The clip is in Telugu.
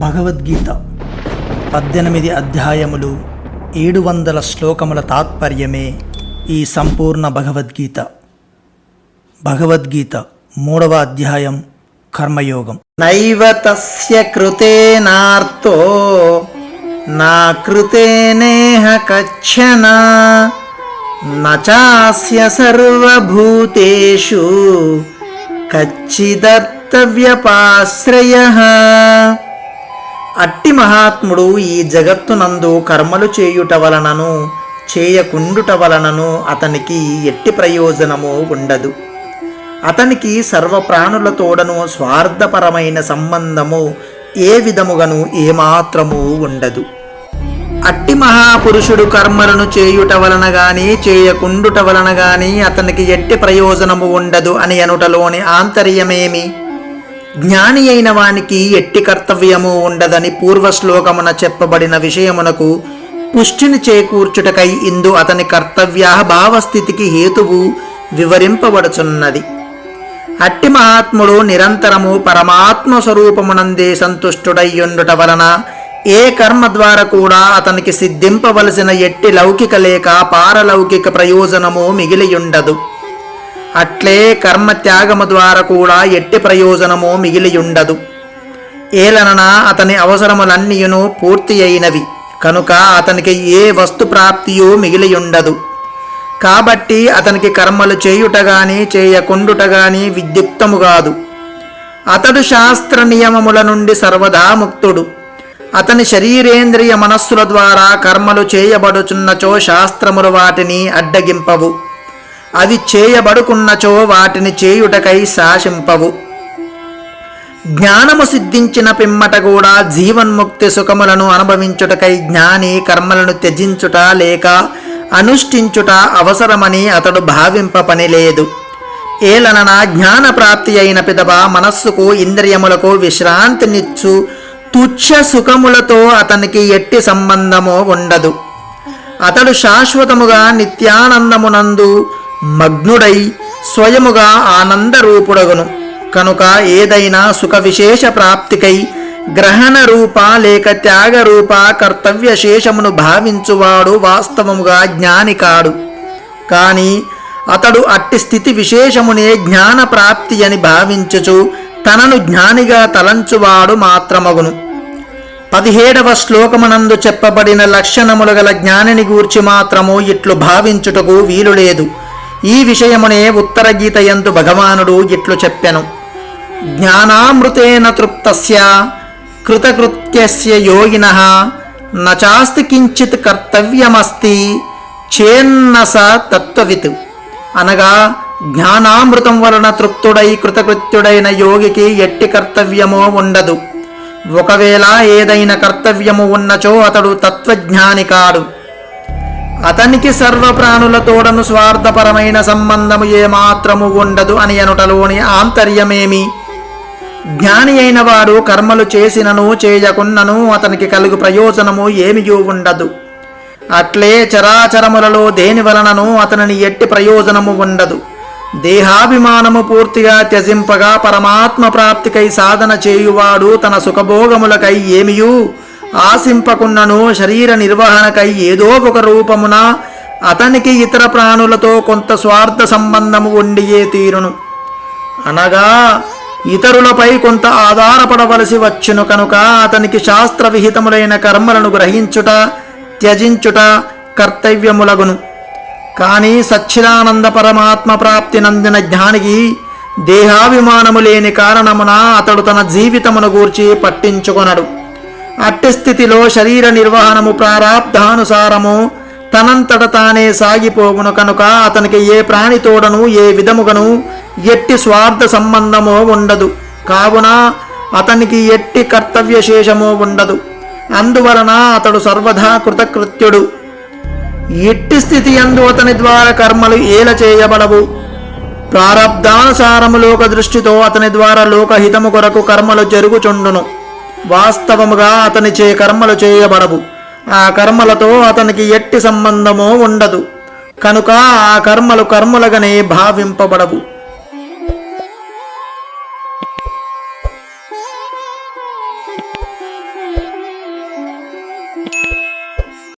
భగవద్గీత పద్దెనిమిది అధ్యాయములు ఏడు వందల శ్లోకముల తాత్పర్యమే ఈ సంపూర్ణ భగవద్గీత. భగవద్గీత మూడవ అధ్యాయం కర్మయోగం. నైవ తస్య కృతేనార్తో నా కృతేనేహ కచ్చన నచాస్య సర్వభూతేషు కచ్చిదర్తవ్యపాశ్రయ. అట్టి మహాత్ముడు ఈ జగత్తునందు కర్మలు చేయుట వలనను చేయకుండుట వలనను అతనికి ఎట్టి ప్రయోజనము ఉండదు. అతనికి సర్వప్రాణులతోడను స్వార్థపరమైన సంబంధము ఏ విధముగను ఏమాత్రము ఉండదు. అట్టి మహాపురుషుడు కర్మలను చేయుట వలన గాని చేయకుండుట వలన గాని అతనికి ఎట్టి ప్రయోజనము ఉండదు అని అనుటలోని ఆంతర్యమేమి? జ్ఞాని అయిన వానికి ఎట్టి కర్తవ్యము ఉండదని పూర్వశ్లోకమున చెప్పబడిన విషయమునకు పుష్టిని చేకూర్చుటకై ఇందు అతని కర్తవ్యా భావస్థితికి హేతువు వివరింపబడుచున్నది. అట్టి మహాత్ముడు నిరంతరము పరమాత్మ స్వరూపమునందే సంతుష్టుడయ్యుండుట వలన ఏ కర్మ ద్వారా కూడా అతనికి సిద్ధింపవలసిన ఎట్టి లౌకిక లేక పారలౌకిక ప్రయోజనము మిగిలియుండదు. అట్లే కర్మ త్యాగము ద్వారా కూడా ఎట్టి ప్రయోజనము మిగిలియుండదు. ఏలనన అతని అవసరములన్నీయును పూర్తి అయినవి. కనుక అతనికి ఏ వస్తు ప్రాప్తియు మిగిలియుండదు. కాబట్టి అతనికి కర్మలు చేయుట గాని చేయకుండుట గాని విద్యుక్తము కాదు. అతడు శాస్త్ర నియమముల నుండి సర్వదా ముక్తుడు. అతని శరీరేంద్రియ మనస్సుల ద్వారా కర్మలు చేయబడుచున్నచో శాస్త్రములు వాటిని అడ్డగింపవు. అవి చేయబడుకున్నచో వాటిని చేయుటకై శాసింపవు. జ్ఞానము సిద్ధించిన పిమ్మట కూడా జీవన్ముక్తి సుఖములను అనుభవించుటకై జ్ఞాని కర్మలను త్యజించుట లేక అనుష్ఠించుట అవసరమని అతడు భావింప పని లేదు ఏలనన జ్ఞాన ప్రాప్తి అయిన పిదవ మనస్సుకు ఇంద్రియములకు విశ్రాంతినిచ్చు తుచ్చ సుఖములతో అతనికి ఎట్టి సంబంధము ఉండదు. అతడు శాశ్వతముగా నిత్యానందమునందు మగ్నుడై స్వయముగా ఆనందరూపుడగును. కనుక ఏదైనా సుఖ విశేష ప్రాప్తికై గ్రహణ రూప లేక త్యాగ రూప కర్తవ్య శేషమును భావించువాడు వాస్తవముగా జ్ఞాని కాడు కానీ అతడు అట్టి స్థితి విశేషమునే జ్ఞాన ప్రాప్తి అని భావించుచు తనను జ్ఞానిగా తలంచువాడు మాత్రమగును. పదిహేడవ శ్లోకమునందు చెప్పబడిన లక్షణములు గల జ్ఞానిని గూర్చి మాత్రము ఇట్లు భావించుటకు వీలు లేదు ఈ విషయమునే ఉత్తర గీత భగవానుడు ఇట్లు చెప్పెను. జ్ఞానామృతేన తృప్తస్య కృతకృత్యస్య యోగిన నచాస్తి కించిత్ కర్తవ్యమస్తి చేన్నస తత్వవిత్. అనగా జ్ఞానామృతం వలన తృప్తుడై కృతకృత్యుడైన యోగికి ఎట్టి కర్తవ్యమో ఉండదు. ఒకవేళ ఏదైనా కర్తవ్యము ఉన్నచో అతడు తత్వజ్ఞాని కాడు. అతనికి సర్వప్రాణులతోడను స్వార్థపరమైన సంబంధము ఏమాత్రము ఉండదు అని అనుటలోని ఆంతర్యమేమి? జ్ఞాని అయిన వాడు కర్మలు చేసినను చేయకున్నను అతనికి కలుగు ప్రయోజనము ఏమియూ ఉండదు. అట్లే చరాచరములలో దేని వలనను అతనిని ఎట్టి ప్రయోజనము ఉండదు. దేహాభిమానము పూర్తిగా త్యజింపగా పరమాత్మ ప్రాప్తికై సాధన చేయువాడు తన సుఖభోగములకై ఏమియూ ఆశింపకున్నను శరీర నిర్వహణకై ఏదో ఒక రూపమున అతనికి ఇతర ప్రాణులతో కొంత స్వార్థ సంబంధము ఉండియే తీరును. అనగా ఇతరులపై కొంత ఆధారపడవలసి వచ్చును కనుక అతనికి శాస్త్ర విహితములైన కర్మలను గ్రహించుట త్యజించుట కర్తవ్యములగును. కానీ సచ్చిదానంద పరమాత్మ ప్రాప్తి నందిన జ్ఞానికి దేహాభిమానము లేని కారణమున అతడు తన జీవితమును గూర్చి పట్టించుకొనడు. అట్టి స్థితిలో శరీర నిర్వహణము ప్రారాబ్ధానుసారము తనంతట తానే సాగిపోగును కనుక అతనికి ఏ ప్రాణితోడను ఏ విధముగను ఎట్టి స్వార్థ సంబంధమో ఉండదు. కావున అతనికి ఎట్టి కర్తవ్యశేషమో ఉండదు. అందువలన అతడు సర్వదా కృతకృత్యుడు. ఎట్టి స్థితి అందు అతని ద్వారా కర్మలు ఏల చేయబడవు. ప్రారబ్ధానుసారము లోక దృష్టితో అతని ద్వారా లోకహితము కొరకు కర్మలు జరుగుచుండును. వాస్తవముగా అతని చే కర్మలు చేయబడవు. ఆ కర్మలతో అతనికి ఎట్టి సంబంధమో ఉండదు. కనుక ఆ కర్మలు కర్మలుగానే భావింపబడవు.